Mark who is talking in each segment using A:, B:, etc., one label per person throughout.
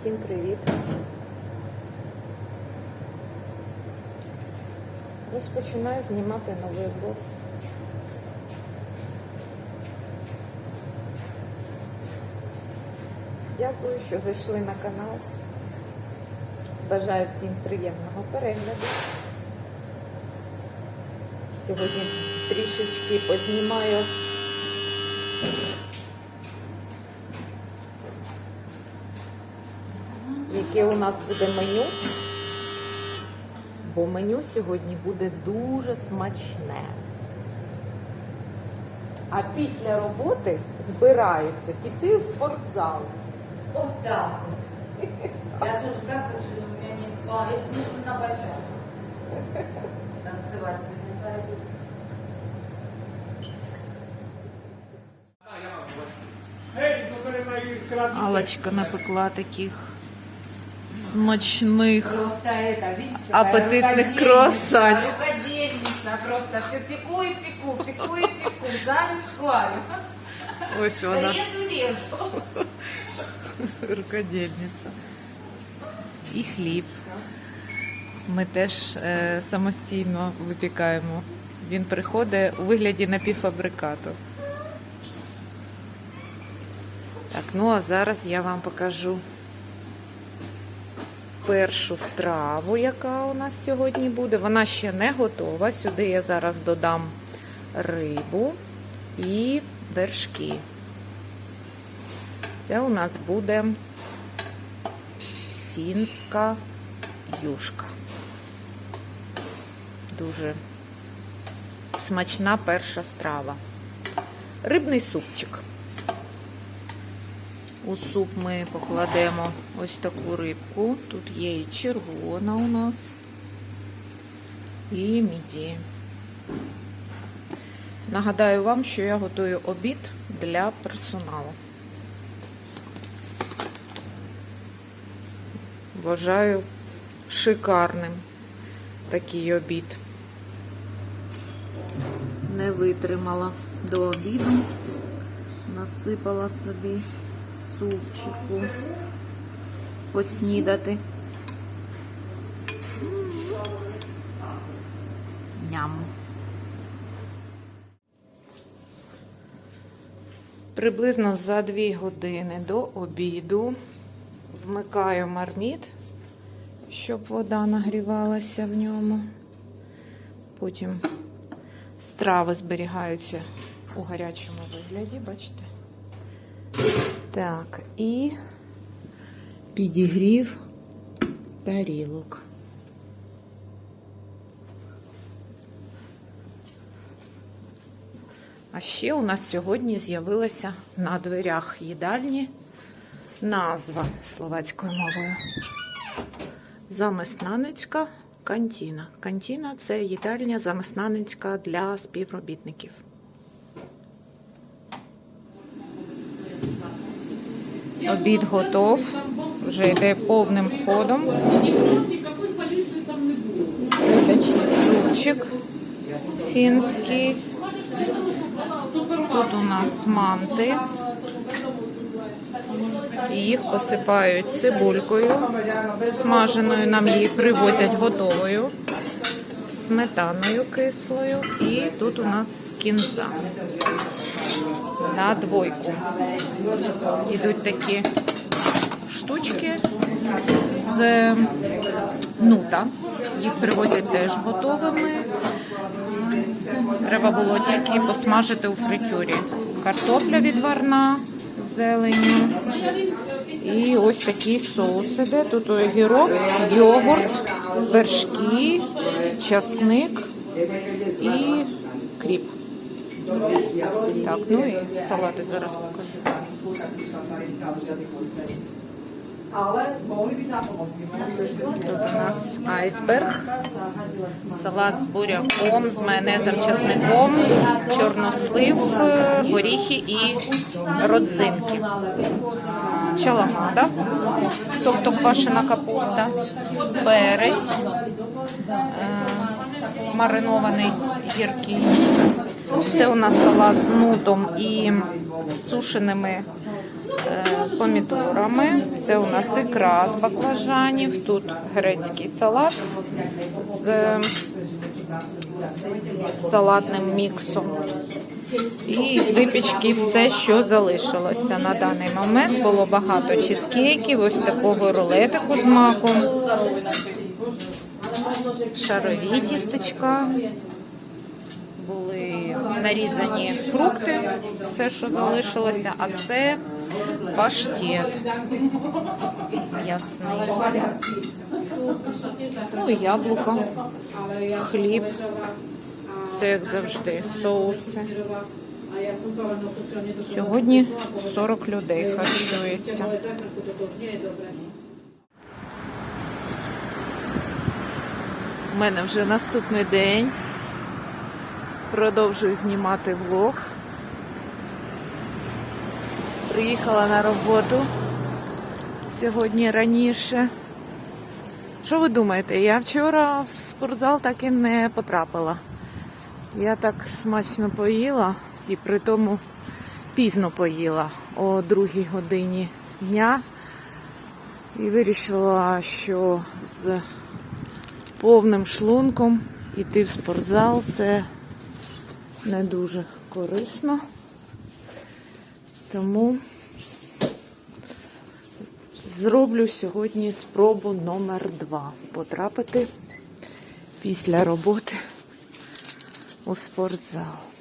A: Всім привіт! Розпочинаю знімати новий влог. Дякую, що зайшли на канал. Бажаю всім приємного перегляду. Сьогодні трішечки познімаю яке у нас буде меню. Бо меню сьогодні буде дуже смачне. А після роботи збираюся піти в спортзал.
B: Вот так вот. Я тоже так хочу, но у меня нет... А, я слишком на бачок. Танцевать сегодня пойду.
A: Алочка напекла таких смачних.
B: Просто это, какая
A: Аппетитных
B: рукодельница. Рукодельница, просто все пеку и пеку, пеку и пеку, жарю, шкварю.
A: Ось вона,
B: Режу, режу.
A: рукодільниця. І хліб. Ми теж е, самостійно випікаємо. Він приходить у вигляді напівфабрикату. Так, ну а зараз я вам покажу першу страву, яка у нас сьогодні буде. Вона ще не готова. Сюди я зараз додам рибу і вершки. Це у нас буде фінська юшка. Дуже смачна перша страва. Рибний супчик. У суп ми покладемо ось таку рибку. Тут є і червона у нас, і міді. Нагадаю вам, що я готую обід для персоналу. Вважаю шикарним такий обід. Не витримала до обіду, насипала собі супчику поснідати. Ням. Приблизно за дві години до обіду вмикаю марміт, щоб вода нагрівалася в ньому. Потім страви зберігаються у гарячому вигляді, бачите? Так, і підігрів тарілок. А ще у нас сьогодні з'явилася на дверях їдальні назва словацькою мовою. Замеснаницька кантіна. Кантіна це їдальня замеснаницька для співробітників. Обід готов, вже йде повним ходом. Супчик фінський. Тут у нас манти. Їх посипають цибулькою смаженою, нам її привозять готовою, сметаною кислою. І тут у нас кінза на двойку. Ідуть такі штучки з нута. Їх привозять теж готовими. Треба було тільки посмажити у фритюрі. Картопля відварна з зеленню. І ось такий соус іде. Тут огірок, йогурт, вершки, часник і кріп. Так, ну і салати зараз покажу. Тут у нас айсберг, салат з буряком, з майонезом, чесником, чорнослив, горіхи і родзинки. Чаламада, тобто квашена капуста, перець, е, маринований гіркий, Це у нас салат з нутом і сушеними е, помідорами. Це у нас ікра з баклажанів. Тут грецький салат з е, салатним міксом. І з випічки все, що залишилося на даний момент. Було багато чизкейків, ось такого рулетику з маком, шарові тістечка, були нарізані фрукти, все, що залишилося, а це паштет м'ясний. Ну яблуко, хліб. Все як завжди, соуси. Сьогодні 40 людей харчується. У мене вже наступний день. Продовжую знімати влог. Приїхала на роботу сьогодні раніше. Що ви думаєте? Я вчора в спортзал так і не потрапила. Я так смачно поїла і при тому пізно поїла о другій годині дня. І вирішила, що з повним шлунком йти в спортзал це не дуже корисно. Тому зроблю сьогодні спробу номер два потрапити після роботи у спортзал.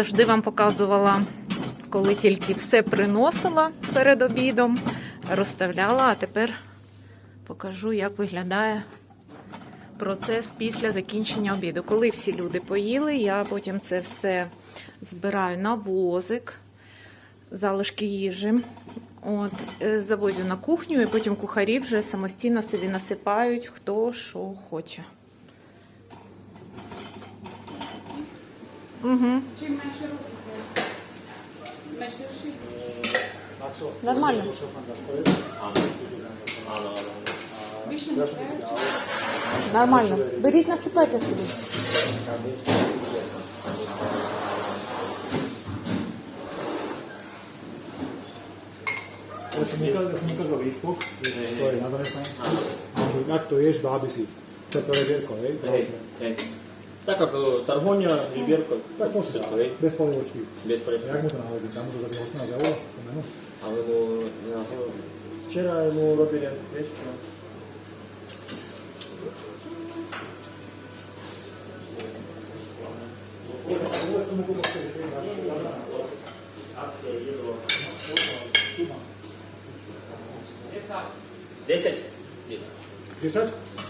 A: Завжди вам показувала, коли тільки все приносила перед обідом, розставляла, а тепер покажу, як виглядає процес після закінчення обіду. Коли всі люди поїли, я потім це все збираю на возик, залишки їжі. От, е, завозю на кухню, і потім кухарі вже самостійно собі насипають, хто що хоче. Угу. Нормально. Нормально. Беріть, насипайте собі.
C: Ja sam sam ukazao listvok, stoji na zamestnanju. Jak to ješ, da bi si. To je preverko, ej?
D: Ej, ej. Tak ako Tarhonia, Vibierko.
C: Tak
D: môžete
C: ale
D: hej.
C: Bez polievočky.
D: Bez
C: polievočky.
D: Jak
C: mu to nahodí? Tam to zrobí 18 eur? Meno?
D: Alebo... Ja, včera mu robili, vieš čo?
C: Десять?
A: Десять. Десять?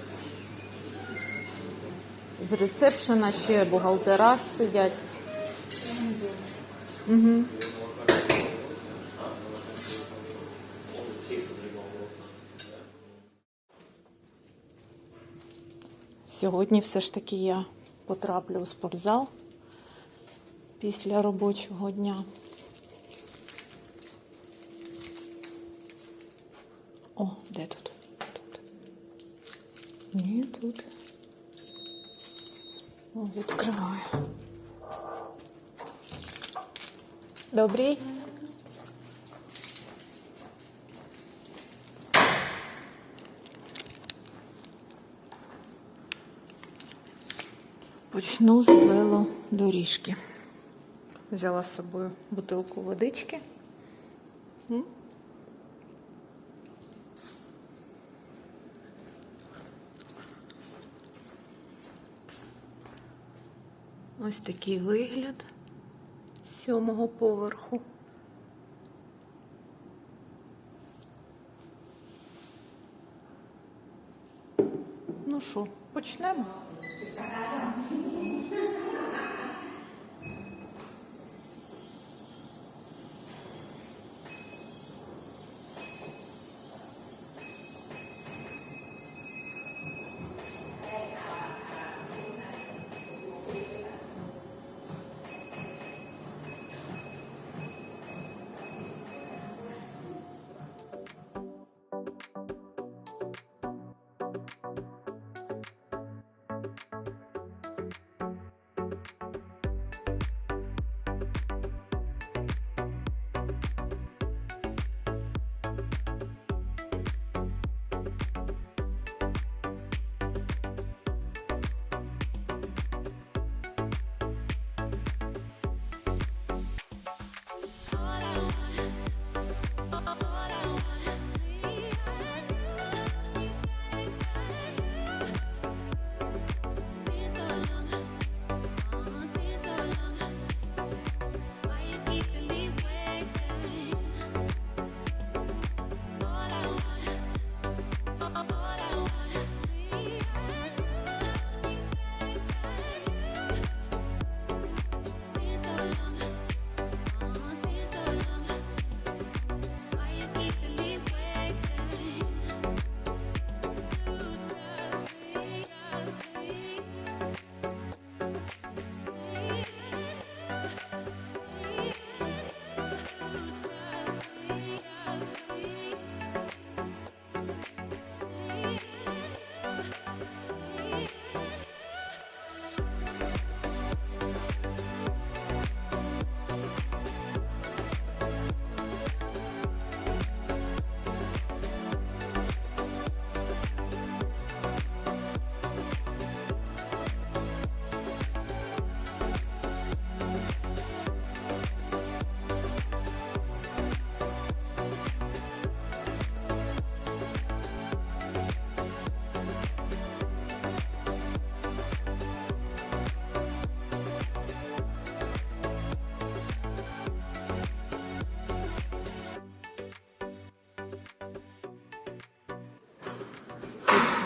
A: З рецепшена ще бухгалтера сидять. Угу. Сьогодні все ж таки я потраплю у спортзал після робочого дня. О, де тут? Тут. Ні, тут. Відкриваю. Добрий. Почну з велодоріжки. Взяла з собою бутилку водички. Ось такий вигляд сьомого поверху. Ну що, почнемо?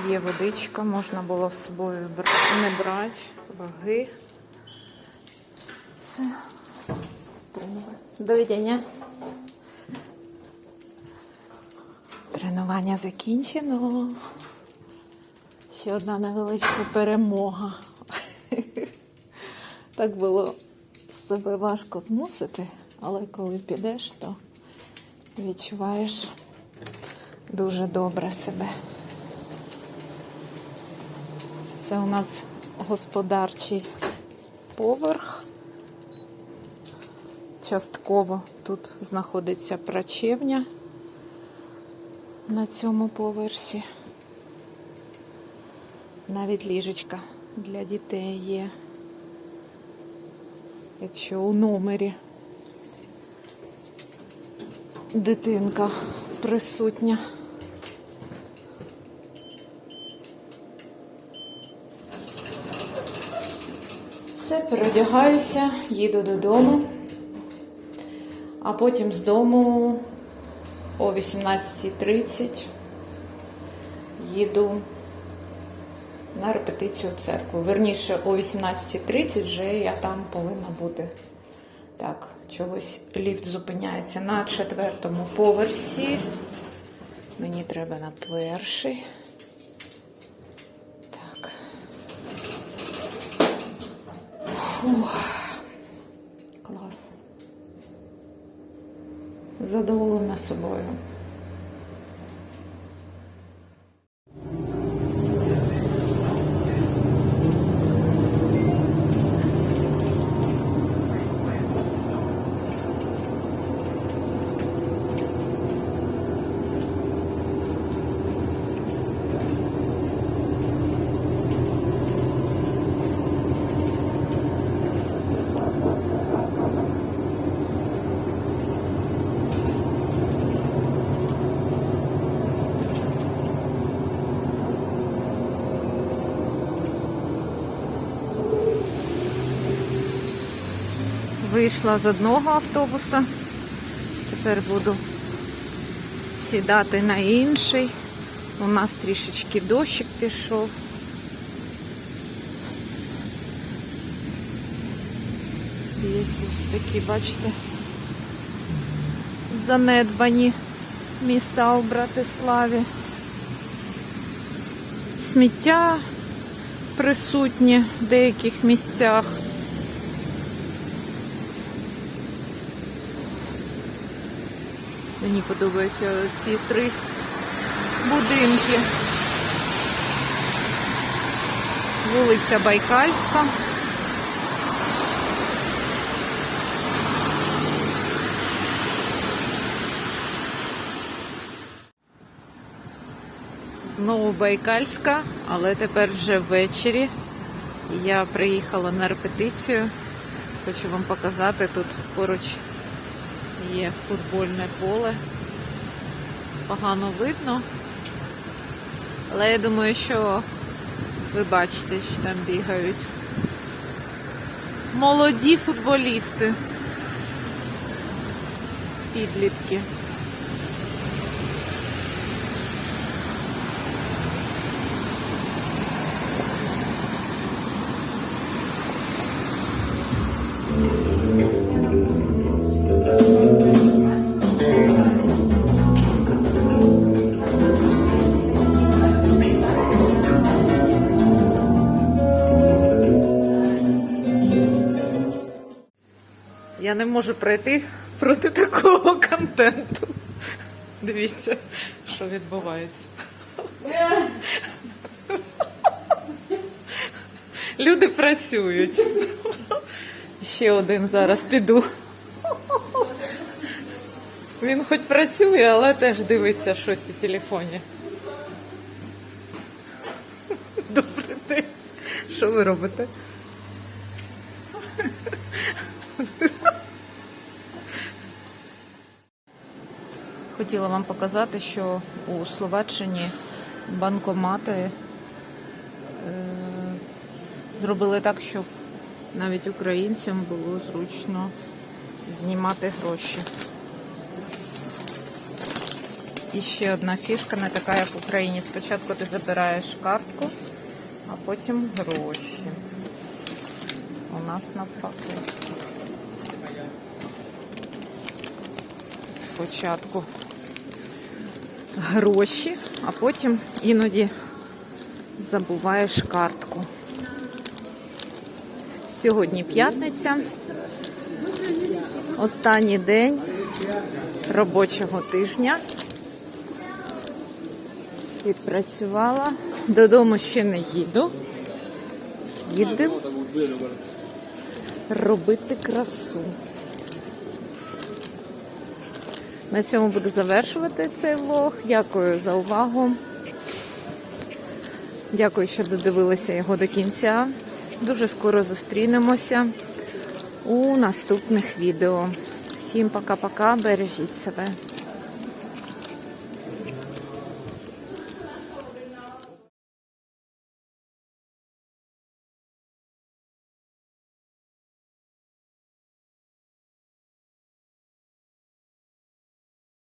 A: Є водичка, можна було з собою не брати, ваги. Все. Доведення. Тренування закінчено. Ще одна невеличка перемога. Так було себе важко змусити, але коли підеш, то відчуваєш дуже добре себе. Це у нас господарчий поверх. Частково тут знаходиться прачевня на цьому поверсі. Навіть ліжечка для дітей є. Якщо у номері дитинка присутня. Все, переодягаюся, їду додому, а потім з дому о 18.30 їду на репетицію в церкву. Верніше, о 18.30 вже я там повинна бути. Так, чогось ліфт зупиняється на четвертому поверсі. Мені треба на перший. Фух. Клас. Задоволена собою. Вийшла з одного автобуса. Тепер буду сідати на інший. У нас трішечки дощик пішов. Є ось такі, бачите, занедбані міста у Братиславі. Сміття присутнє в деяких місцях. Мені подобаються ці три будинки. Вулиця Байкальська. Знову Байкальська, але тепер вже ввечері. Я приїхала на репетицію. Хочу вам показати, тут поруч є футбольне поле. Погано видно. Але я думаю, що ви бачите, що там бігають. Молоді футболісти. Підлітки. Можу пройти проти такого контенту. Дивіться, що відбувається. Люди працюють. Ще один зараз піду. Він хоч працює, але теж дивиться щось у телефоні. Добрий день. Що ви робите? Хотіла вам показати, що у Словаччині банкомати е, зробили так, щоб навіть українцям було зручно знімати гроші. І ще одна фішка, не така, як в Україні. Спочатку ти забираєш картку, а потім гроші. У нас навпаки. Спочатку гроші, а потім іноді забуваєш картку. Сьогодні п'ятниця, останній день робочого тижня. Відпрацювала. Додому ще не їду. Їдемо робити красу. На цьому буду завершувати цей влог. Дякую за увагу. Дякую, що додивилися його до кінця. Дуже скоро зустрінемося у наступних відео. Всім пока-пока, бережіть себе.